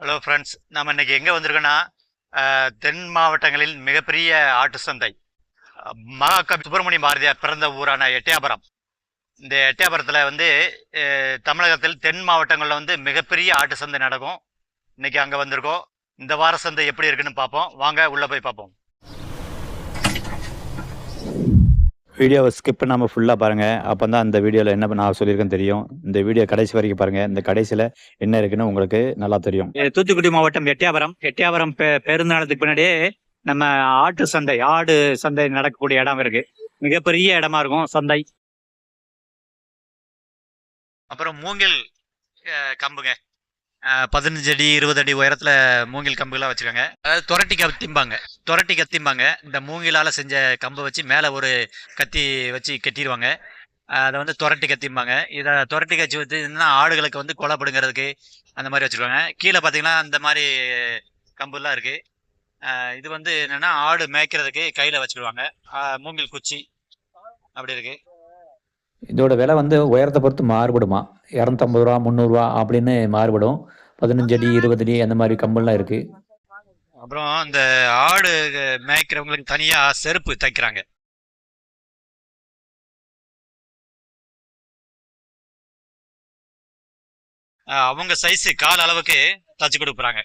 Hello friends நம்ம இன்னைக்கு எங்கே வந்திருக்கோன்னா தென் மாவட்டங்களில் மிகப்பெரிய ஆட்டு சந்தை. மகாகவி சுப்பிரமணிய பாரதியார் பிறந்த ஊரான எட்டியாபுரம். இந்த எட்டியாபுரத்தில் வந்து தமிழகத்தில் தென் மாவட்டங்களில் வந்து மிகப்பெரிய ஆட்டு சந்தை நடக்கும். இன்னைக்கு அங்கே வந்திருக்கோம். இந்த வார சந்தை எப்படி இருக்குன்னு பார்ப்போம். வாங்க உள்ளே போய் பார்ப்போம். வீடியோவை ஸ்கிப் பண்ணாமல் ஃபுல்லாக பாருங்கள் அப்போ தான் அந்த வீடியோவில் என்ன நான் சொல்லியிருக்கேன்னு தெரியும். இந்த வீடியோ கடைசி வரைக்கும் பாருங்கள் இந்த கடைசியில் என்ன இருக்குன்னு உங்களுக்கு நல்லா தெரியும். தூத்துக்குடி மாவட்டம் எட்டயாபுரம் எட்டயாபுரம் பே- பேருந்தாளத்துக்கு பின்னாடியே நம்ம ஆட்டு சந்தை ஆடு சந்தை நடக்கக்கூடிய இடம் இருக்கு. மிகப்பெரிய இடமா இருக்கும் சந்தை. அப்புறம் மூங்கில் கம்புங்க. பதினஞ்சு அடி இருபது அடி உயரத்தில் மூங்கில் கம்புகளாக வச்சுருக்காங்க. அதாவது துரட்டி கத்திம்பாங்க. துரட்டி கத்திம்பாங்க. இந்த மூங்கிலால் செஞ்ச கம்பை வச்சு மேலே ஒரு கத்தி வச்சு கட்டிடுவாங்க அதை வந்து துரட்டி கத்திம்பாங்க. இதை துரட்டி கச்சி வச்சுன்னா ஆடுகளுக்கு வந்து கொலைப்படுங்கிறதுக்கு அந்த மாதிரி வச்சிருக்காங்க கீழே பார்த்தீங்கன்னா அந்த மாதிரி கம்புலாம் இருக்குது இது வந்து என்னென்னா ஆடு மேய்க்கிறதுக்கு கையில் வச்சுக்கிடுவாங்க மூங்கில் குச்சி அப்படி இருக்குது இதோட விலை வந்து உயரத்தை பொறுத்து மாறுபடுமா? இரநூத்தம்பது ரூபா முந்நூறுரூவா அப்படின்னு மாறுபடும். பதினஞ்சு அடி இருபது அடி அந்த மாதிரி கம்பெல்லாம் இருக்கு. அப்புறம் அந்த ஆடு மேய்க்கிறவங்களுக்கு தனியா செருப்பு தைக்கிறாங்க. அவங்க சைஸ் கால் அளவுக்கு தச்சு கொடுக்குறாங்க.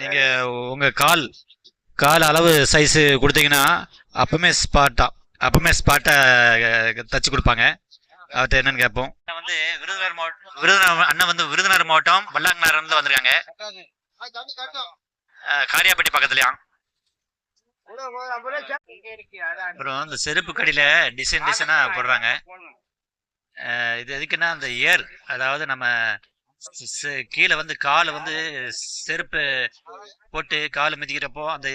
நீங்க உங்க கால் கால் அளவு சைஸ் கொடுத்தீங்கன்னா அப்பவுமே ஸ்பாட்டா அப்பவுமே ஸ்பாட்டா தச்சு கொடுப்பாங்க. அவர்கிட்ட என்னன்னு கேட்போம். வந்து விருதுநகர் மாவட்டம் விருதுநகர் அண்ணன் வந்து விருதுநகர் மாவட்டம் வல்லாங்கநகர்ல வந்திருக்காங்க. காரியாப்பட்டி பக்கத்துலயாம் அப்புறம் இந்த செருப்பு கடியில டிசைன் டிசைனா போடுறாங்க. இது எதுக்குன்னா அந்த ஏர் அதாவது நம்ம கீழே வந்து காலை வந்து செருப்பு போட்டு கால் மிதிக்கிறப்போ அந்த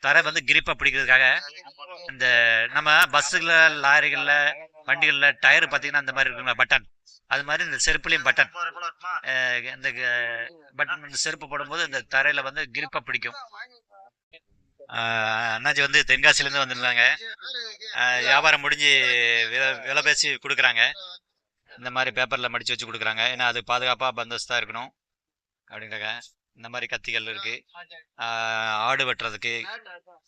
தரை வந்து கிரிப்பா பிடிக்கிறதுக்காக இந்த நம்ம பஸ்ஸுல லாரிகள்ல வண்டிகள்ல டயர் பாத்தீங்கன்னா அந்த மாதிரி இருக்குங்களா பட்டன் அது மாதிரி இந்த செருப்புலையும் பட்டன் இந்த பட்டன் செருப்பு போடும்போது இந்த தரையில வந்து கிரிப்பா பிடிக்கும். அண்ணாச்சி வந்து தென்காசிலேருந்து வந்துருந்தாங்க. வந்திருந்தாங்க வியாபாரம் முடிஞ்சு விலை விலை பேசி கொடுக்குறாங்க. இந்த மாதிரி பேப்பரில் மடித்து வச்சு கொடுக்குறாங்க. ஏன்னா அது பாதுகாப்பாக பந்தோஸ்தாக இருக்கணும். அப்படிங்கிறாங்க இந்த மாதிரி கத்திகள் இருக்குது ஆடு வெட்டுறதுக்கு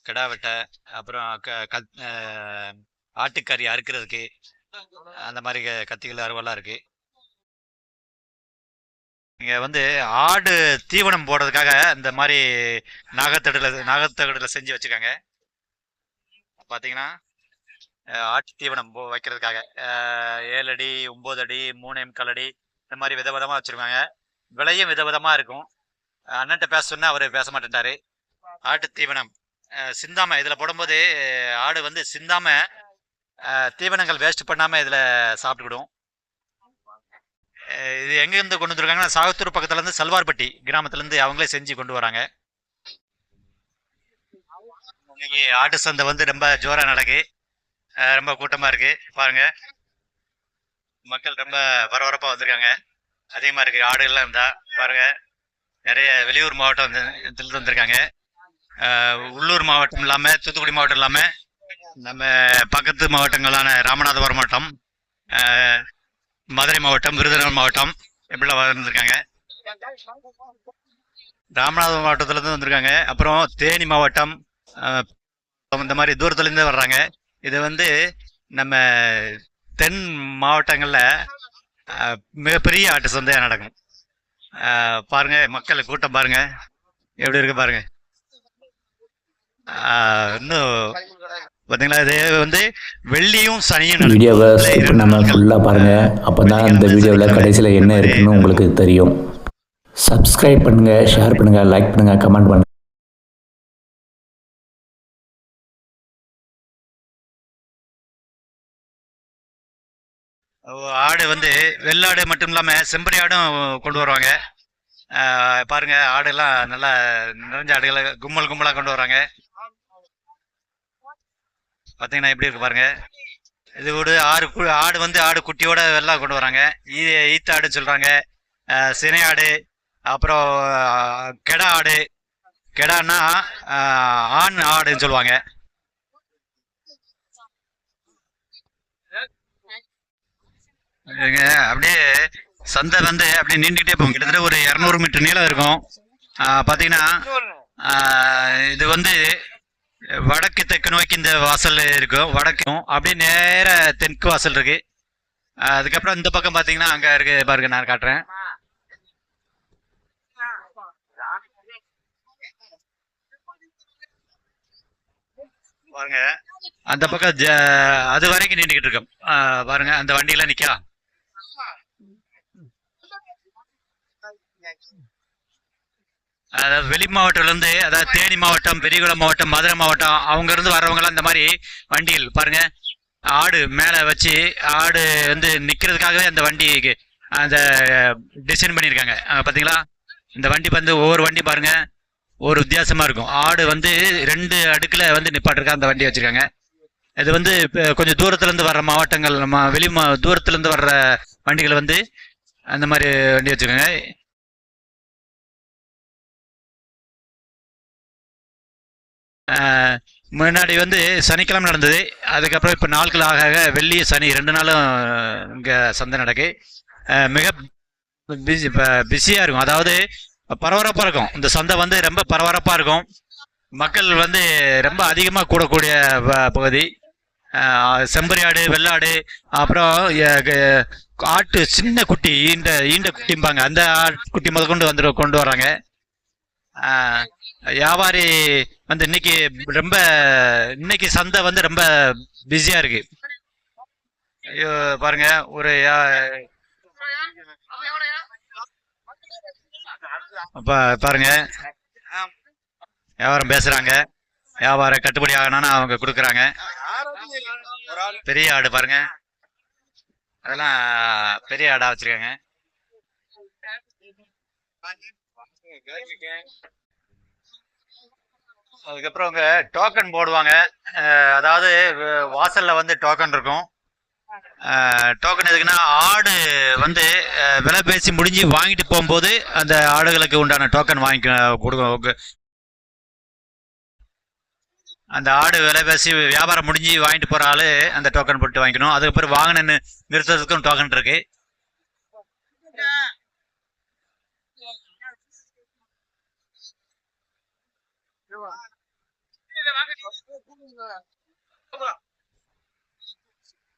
கிடா வெட்ட அப்புறம் க- கத்- ஆட்டுக்கறி அறுக்கிறதுக்கு அந்த மாதிரி க- கத்திகள் அருவெல்லாம் இருக்குது இங்கே வந்து ஆடு தீவனம் போடுறதுக்காக இந்த மாதிரி நாகத்தடுல நாகத்தகடில் செஞ்சு வச்சுருக்காங்க. பார்த்தீங்கன்னா ஆட்டு தீவனம் போ வைக்கிறதுக்காக. ஏழு அடி ஒம்பது அடி மூணு முக்கால் அடி இந்த மாதிரி விதவிதமாக வச்சுருக்காங்க. விலையும் விதவிதமாக இருக்கும். அண்ணன்ட்ட பேச சொன்னால் அவர் பேச மாட்டேன்ட்டாரு ஆட்டு தீவனம். அஹ் சிந்தாம போடும்போது ஆடு வந்து சிந்தாம தீவனங்கள் வேஸ்ட் பண்ணாமல் இதில் சாப்பிட்டுக்கிடும். இது எங்கேருந்து கொண்டு வந்துருக்காங்கன்னா சாகத்தூர் பக்கத்துலேருந்து சல்வார்பட்டி கிராமத்துலேருந்து அவங்களே செஞ்சு கொண்டு வராங்க. இன்னைக்கு ஆட்டு சந்தை வந்து ரொம்ப ஜோராக நடக்கு ரொம்ப கூட்டமா இருக்கு. பாருங்க. மக்கள் ரொம்ப பரபரப்பா வந்திருக்காங்க. அதிகமா இருக்கு. ஆடுகள்லாம் இருந்தா பாருங்க. நிறைய வெளியூர் மாவட்டம் வந்து- வந்திருக்காங்க. உள்ளூர் மாவட்டம் இல்லாம தூத்துக்குடி மாவட்டம் இல்லாம நம்ம பக்கத்து மாவட்டங்களான ராமநாதபுரம் மாவட்டம் மதுரை மாவட்டம் விருதுநகர் மாவட்டம் இப்படிலாம் வந்திருக்காங்க. ராமநாதபுரம் மாவட்டத்துல இருந்து வந்திருக்காங்க. அப்புறம் தேனி மாவட்டம் இந்த மாதிரி தூரத்துல இருந்து வர்றாங்க. இது வந்து நம்ம தென் மாவட்டங்கள்ல மிகப்பெரிய ஆட்டு சந்தையா நடக்கும். பாருங்க மக்கள் கூட்டம் பாருங்க. எப்படி இருக்கு பாருங்க. இன்னும் பாத்தீங்களா இது வந்து வெள்ளியும் சனியும். வீடியோவை நாட்கள். ஃபுல்லாக பாருங்கள் அப்போ தான் இந்த வீடியோவில் கடைசியில் என்ன இருக்குன்னு உங்களுக்கு தெரியும். சப்ஸ்கிரைப் பண்ணுங்கள் ஷேர் பண்ணுங்கள் லைக் பண்ணுங்கள் கமெண்ட் பண்ணுங்கள் ஆடு வந்து வெள்ளாடு மட்டும் இல்லாமல் செம்பரி ஆடும் கொண்டு வருவாங்க. பாருங்க ஆடெல்லாம் நல்லா நிறைஞ்ச ஆடுகளை கும்பல் கும்பலாக கொண்டு வராங்க. பார்த்தீங்கன்னா எப்படி இருக்கு பாருங்க. இது ஒரு ஆறு கு- ஆடு வந்து ஆடு குட்டியோட எல்லாம் கொண்டு வராங்க. ஈ ஈத்த ஆடுன்னு சொல்றாங்க. சினை ஆடு அப்புறம் கெடா ஆடு. கெடான்னா ஆண் ஆடுன்னு சொல்லுவாங்க. அப்படியே சந்தை வந்து அப்படியே நீண்டுகிட்டே போகும். கிட்டத்தட்ட ஒரு இரநூறு மீட்டர் நீளம் இருக்கும். பார்த்தீங்கன்னா இது வந்து வடக்கு தெற்கு நோக்கி இந்த வாசல் இருக்கும். வடக்கும் அப்படியே நேர தெற்கு வாசல் இருக்கு. அதுக்கப்புறம் இந்த பக்கம் பார்த்தீங்கன்னா அங்கே இருக்கு. பாருங்க நான் காட்டுறேன். பாருங்க அந்த பக்கம் ஜ- அது வரைக்கும் நின்றுக்கிட்டு இருக்கோம். பாருங்க அந்த வண்டியெல்லாம் நிற்கலாம் அதாவது வெளி மாவட்டத்திலேருந்து இருந்து அதாவது தேனி மாவட்டம் பெரியகுளம் மாவட்டம் மதுரை மாவட்டம் அவங்க இருந்து இந்த மாதிரி வண்டிகள் பாருங்க ஆடு மேலே வச்சு ஆடு வந்து நிற்கிறதுக்காகவே அந்த வண்டிக்கு அந்த டிசைன் பண்ணியிருக்காங்க. பார்த்தீங்களா இந்த வண்டி வந்து ஒவ்வொரு வண்டி பாருங்க ஒரு வித்தியாசமாக இருக்கும். ஆடு வந்து ரெண்டு அடுக்கில் வந்து நிப்பாட்டிருக்கா அந்த வண்டி வச்சுருக்காங்க. இது வந்து கொஞ்சம் தூரத்துலேருந்து வர்ற மாவட்டங்கள் நம்ம வெளி மா தூரத்துலேருந்து வர்ற வண்டிகள் வந்து அந்த மாதிரி வண்டி வச்சுருக்காங்க. முன்னாடி வந்து சனிக்கிழமை நடந்தது. அதுக்கப்புறம் இப்போ நாட்கள் ஆக ஆக வெள்ளி சனி ரெண்டு நாளும் இங்கே சந்தை நடக்கு. மிக பிஸி பிஸியாக இருக்கும். அதாவது பரபரப்பாக இருக்கும். இந்த சந்தை வந்து ரொம்ப பரபரப்பாக இருக்கும். மக்கள் வந்து ரொம்ப அதிகமாக கூடக்கூடிய ப- பகுதி. செம்பரியாடு ஆடு வெள்ளாடு அப்புறம் ஆட்டு சின்ன குட்டி ஈண்ட ஈண்ட குட்டிம்பாங்க. அந்த ஆட்டு குட்டி முதல் கொண்டு வந்து கொண்டு வராங்க. வியாபாரி வந்து இன்னைக்கு ரொம்ப இன்னைக்கு சந்தை வந்து ரொம்ப பிஸியா இருக்கு. ஐயோ பாருங்க ஒரு யா- பா- பாருங்க. வியாபாரம் பேசுறாங்க. வியாபாரம் கட்டுப்படி ஆகணும்னு அவங்க கொடுக்குறாங்க. பெரிய ஆடு பாருங்க. அதெல்லாம் பெரிய ஆடா வச்சிருக்காங்க. அதுக்கப்புறம் அவங்க டோக்கன் போடுவாங்க. அதாவது வாசல்ல வந்து டோக்கன் இருக்கும். டோக்கன் எதுக்குன்னா ஆடு வந்து விலை பேசி முடிஞ்சு வாங்கிட்டு போகும்போது அந்த ஆடுகளுக்கு உண்டான டோக்கன் வாங்கி கொடுக்க அந்த ஆடு விலை பேசி வியாபாரம் முடிஞ்சு வாங்கிட்டு போகிற ஆள் அந்த டோக்கன் போட்டு வாங்கிக்கணும். அதுக்கப்புறம் வாங்கின நிறுத்தத்துக்கும் டோக்கன் இருக்குது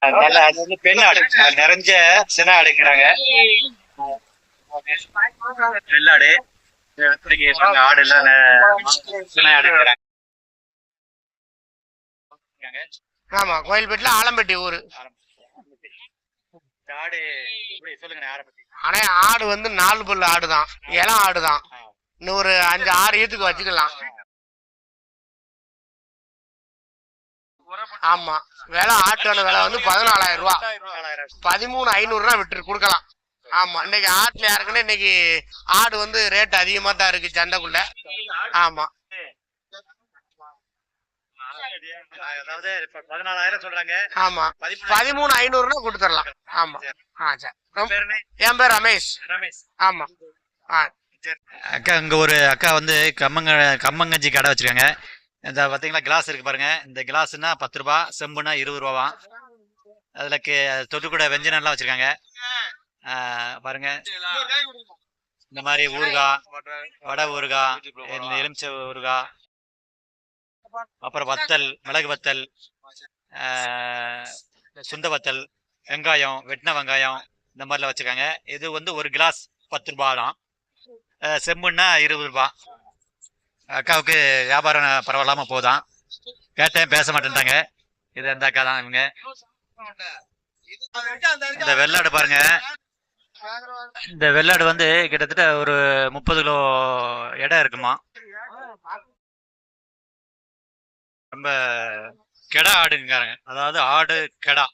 நல்ல பெண் ஆடு நிறைஞ்ச சின ஆடுங்கிறாங்க வெள்ளாடு ஆடு எல்லாம் சின ஆடுங்கிறாங்க ஆமா கோயில்பேட்டுல ஆலம்பட்டி ஊரு. ஆடு ஆனா ஆடு வந்து நாலு பல்லு ஆடுதான். இளம் ஆடுதான். இன்னும் ஒரு அஞ்சு ஆறு ஈத்துக்கு வச்சுக்கலாம். ஆமா. விலை ஆட்டோட விலை வந்து பதினாலாயிரம் ரூபா பதிமூணு ஐநூறுரூவா விட்டு கொடுக்கலாம். ஆமா. இன்னைக்கு ஆட்டுல யாருக்குன்னு இன்னைக்கு ஆடு வந்து ரேட் அதிகமா தான் இருக்கு சந்தைக்குள்ள. ஆமா. அதாவது இப்ப பதினாலாயிரம் சொல்றாங்க. ஆமா. பதிமூணு ஐநூறுனா கொடுத்துடலாம். ஆமா. ஆ சரி. என் பேர் ரமேஷ். ரமேஷ். ஆமா. ஆ. அக்கா இங்க ஒரு அக்கா வந்து கம்மங்க கம்மங்கஞ்சி கடை வச்சிருக்காங்க. இந்த பாத்தீங்களா கிளாஸ் இருக்கு பாருங்க. இந்த கிளாஸ்னா பத்து ரூபா செம்புனா இருபது ரூபாவாம் அதுல தொட்டுக்கூட வெஞ்சனம்லாம் வச்சிருக்காங்க. பாருங்க. இந்த மாதிரி ஊறுகாய் வடை ஊறுகாய் எலுமிச்சை ஊறுகாய் அப்புறம் வத்தல் மிளகு வத்தல் சுந்த சுண்ட வத்தல் வெங்காயம் வெட்டின வெங்காயம் இந்த மாதிரிலாம் வச்சிருக்காங்க. இது வந்து ஒரு கிளாஸ் பத்து ரூபாய் செம்புன்னா இருபது ரூபா. அக்காவுக்கு வியாபாரம் பரவாயில்லாம போதான். கேட்டேன் பேச மாட்டேன்ட்டாங்க. இது அந்த அக்கா தான் இவங்க. இந்த வெள்ளாடு பாருங்க. இந்த வெள்ளாடு வந்து கிட்டத்தட்ட ஒரு முப்பது கிலோ இடம் இருக்குமா? ரொம்ப கெடா ஆடுங்கிறாங்க. அதாவது ஆடு கெடா.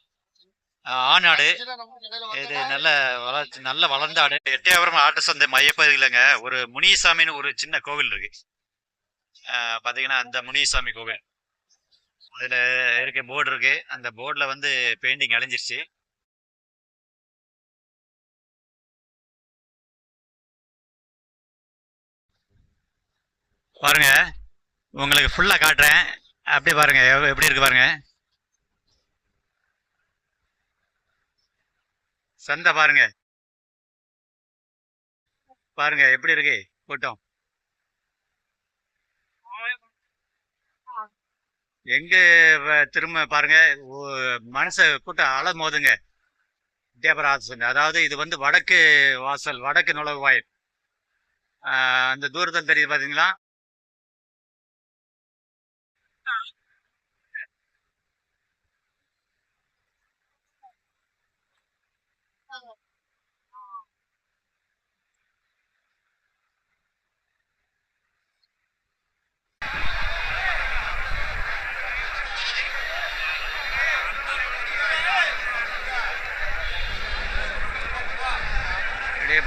ஆண் ஆடு. இது நல்ல வளர்ச்சி நல்ல வளர்ந்த ஆடு. எட்டயபுரம் ஆட்டு சந்தை மையப்பகுதியிலங்க ஒரு முனிசாமின்னு ஒரு சின்ன கோவில் இருக்கு. பார்த்தீங்கன்னா அந்த முனிசாமி கோவில் அதில் இருக்க போர்டு இருக்கு. அந்த போர்டில் வந்து பெயிண்டிங் அழிஞ்சிருச்சு. பாருங்க உங்களுக்கு ஃபுல்லாக காட்டுறேன். அப்படியே பாருங்க எப்படி இருக்கு பாருங்க. சந்தை பாருங்க. பாருங்க எப்படி இருக்கு? கூட்டம் எங்க திரும்ப பாருங்க மனசை மனச கூட்டம் அலை மோதுங்க தேவராஜன் அதாவது இது வந்து வடக்கு வாசல் வடக்கு நுழைவாயில். வாயில் அந்த தூரத்தில் தெரியுது பார்த்தீங்களா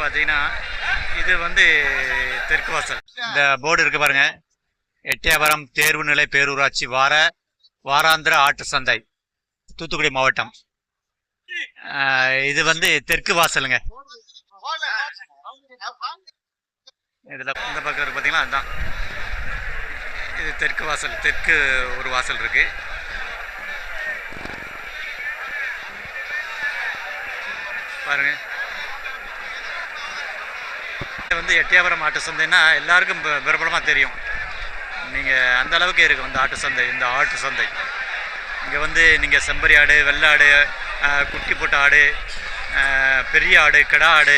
பார்த்தீங்கன்னா இது வந்து தெற்கு வாசல். இந்த போர்டு இருக்கு பாருங்க. எட்டியாபுரம் தேர்வு நிலை பேரூராட்சி வார வாராந்திர ஆட்டு சந்தை தூத்துக்குடி மாவட்டம். இது வந்து தெற்கு வாசலுங்க. இதில் இந்த பக்கம் இருக்கு பார்த்தீங்களா அதுதான் இது தெற்கு வாசல் தெற்கு ஒரு வாசல் இருக்கு. பாருங்கள் வந்து எட்டியாபுரம் ஆட்டு சந்தைன்னா எல்லாருக்கும் பிரபலமாக தெரியும். நீங்கள் அந்த அளவுக்கு இருக்கும் இந்த ஆட்டு சந்தை இந்த ஆட்டு சந்தை. இங்கே வந்து நீங்கள் செம்பரி ஆடு வெள்ளாடு குட்டி போட்ட ஆடு பெரிய ஆடு கிடா ஆடு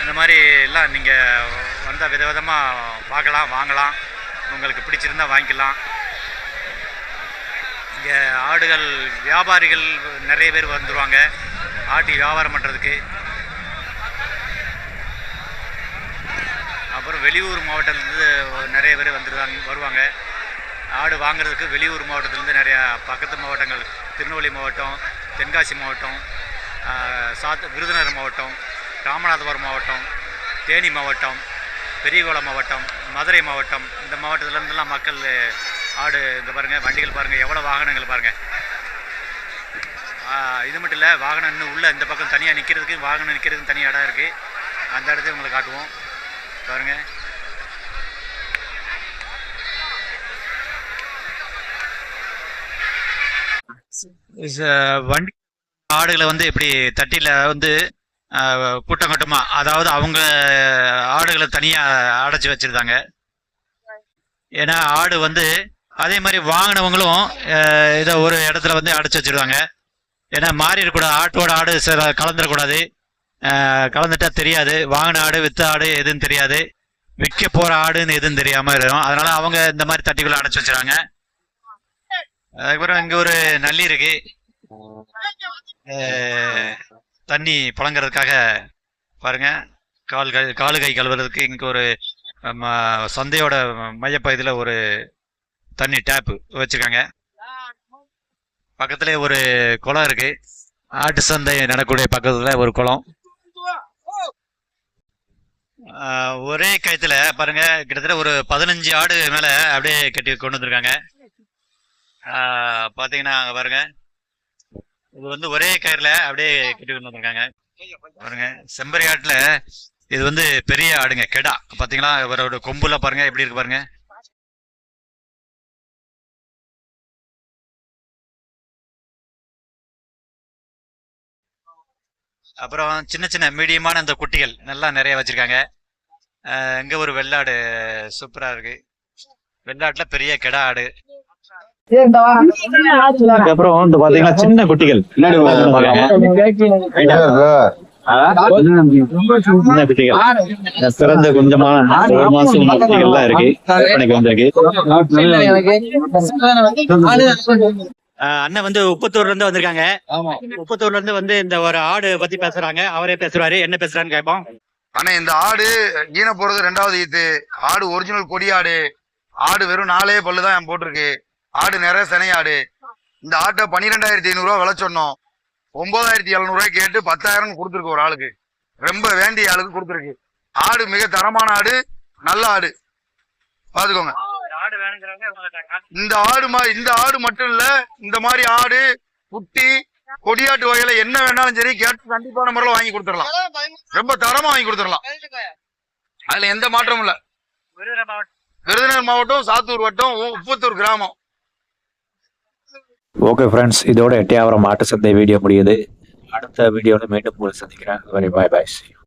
இந்த மாதிரி எல்லாம் நீங்கள் வந்தால் வித விதமாக பார்க்கலாம் வாங்கலாம். உங்களுக்கு பிடிச்சிருந்தா வாங்கிக்கலாம். இங்கே ஆடுகள் வியாபாரிகள் நிறைய பேர் வந்துடுவாங்க ஆட்டு வியாபாரம் பண்ணுறதுக்கு அப்புறம் வெளியூர் மாவட்டத்துலேருந்து நிறைய பேர் வந்துருவாங்க வருவாங்க. ஆடு வாங்குறதுக்கு வெளியூர் மாவட்டத்துலேருந்து நிறையா பக்கத்து மாவட்டங்கள் திருநெல்வேலி மாவட்டம் தென்காசி மாவட்டம் சாத் விருதுநகர் மாவட்டம் ராமநாதபுரம் மாவட்டம் தேனி மாவட்டம் பெரியகுளம் மாவட்டம் மதுரை மாவட்டம் இந்த மாவட்டத்துலேருந்துலாம் மக்கள் ஆடு இங்கே பாருங்கள் வண்டிகள் பாருங்கள் எவ்வளோ வாகனங்கள் பாருங்கள் இது மட்டும் இல்லை வாகனம் இன்னும் உள்ளே இந்த பக்கம் தனியாக நிற்கிறதுக்கு வாகனம் நிற்கிறதுக்கு தனி இடம் இருக்குது அந்த இடத்தையும் உங்களுக்கு காட்டுவோம். பாருங்க. வண்டி ஆடுகளை வந்து இப்படி தட்டில வந்து கூட்டம் கூட்டமா? அதாவது அவங்க ஆடுகளை தனியா அடைச்சு வச்சிருந்தாங்க. ஏன்னா ஆடு வந்து அதே மாதிரி வாங்கினவங்களும் இதை ஒரு இடத்துல வந்து அடைச்சு வச்சிருவாங்க ஏன்னா மாறிடக்கூடாது ஆட்டோட ஆடு கலந்துடக்கூடாது கலந்துட்டா தெரியாது. வாங்கின ஆடு வித்த ஆடு எதுன்னு தெரியாது. விற்க போற ஆடுன்னு எதுவும் தெரியாம இருக்கும். அதனால அவங்க இந்த மாதிரி தட்டிக்குள்ள அடைச்சு வச்சிருக்காங்க அதுக்கப்புறம் இங்க ஒரு நல்லி இருக்கு. தண்ணி புழங்குறதுக்காக பாருங்க. கால் காலு கை கழுவுறதுக்கு இங்க ஒரு சந்தையோட மையப்பகுதியில் ஒரு தண்ணி டேப் வச்சிருக்காங்க. பக்கத்துல ஒரு குளம் இருக்கு. ஆட்டு சந்தை நடக்கூடிய பக்கத்துல ஒரு குளம். ஒரே கயத்துல பாருங்க கிட்டத்தட்ட ஒரு பதினஞ்சு ஆடு மேல அப்படியே கட்டி கொண்டு வந்திருக்காங்க. பாத்தீங்கன்னா அங்க பாருங்க. இது வந்து ஒரே கயிறுல அப்படியே கட்டி கொண்டு வந்திருக்காங்க. பாருங்க செம்பரி ஆட்டுல இது வந்து பெரிய ஆடுங்க கெடா. பாத்தீங்களா? இவரோட கொம்புல பாருங்க எப்படி இருக்கு பாருங்க. அப்புறம் சின்ன சின்ன மீடியமான அந்த குட்டிகள் நல்லா நிறைய வச்சிருக்காங்க. இங்க ஒரு வெள்ளாடு சூப்பரா இருக்கு. வெள்ளாட்டுல பெரிய கெடா ஆடு. அதுக்கப்புறம் வந்து பாத்தீங்கன்னா சின்ன குட்டிகள். பிறந்த கொஞ்சமான ஒரு மாசம் குட்டிகள்லாம் இருக்கு. விற்பனைக்கு வந்திருக்கு. அண்ணன் வந்து உப்பத்தூர்ல இருந்து வந்திருக்காங்க. உப்பத்தூர்ல இருந்து வந்து இந்த ஒரு ஆடு பத்தி பேசுறாங்க. அவரே பேசுறாரு. என்ன பேசுறான்னு கேட்போம். ஆனா இந்த ஆடு ஈன போறது ரெண்டாவது ஈத்து. ஆடு ஒரிஜினல் கொடி ஆடு. ஆடு வெறும் நாலே பல்லு தான் போட்டிருக்கு. ஆடு நிறைய சினை ஆடு. இந்த ஆட்டை பன்னிரெண்டாயிரத்தி ஐநூறுரூவா விலை சொன்னோம். ஒன்பதாயிரத்தி எழுநூறுவா கேட்டு பத்தாயிரம் கொடுத்துருக்கு ஒரு ஆளுக்கு. ரொம்ப வேண்டிய ஆளுக்கு கொடுத்துருக்கு. ஆடு மிக தரமான ஆடு நல்ல ஆடு. பாத்துக்கோங்க. இந்த ஆடு மா இந்த ஆடு மட்டும் இல்ல இந்த மாதிரி ஆடு குட்டி கொடியாட்டு வகையில என்ன வேணாலும் சரி கேட்டு கண்டிப்பான முறையில் வாங்கி கொடுத்துடலாம். ரொம்ப தரமா வாங்கி கொடுத்துடலாம். அதுல எந்த மாற்றமும் இல்ல. விருதுநகர் மாவட்டம். சாத்தூர் வட்டம் உப்பத்தூர் கிராமம். ஓகே ஃப்ரெண்ட்ஸ் இதோட எட்டையாவரம் மாட்டு சந்தை வீடியோ முடியுது. அடுத்த வீடியோவில் மீண்டும் உங்களை சந்திக்கிறேன். வெரி பாய் பாய்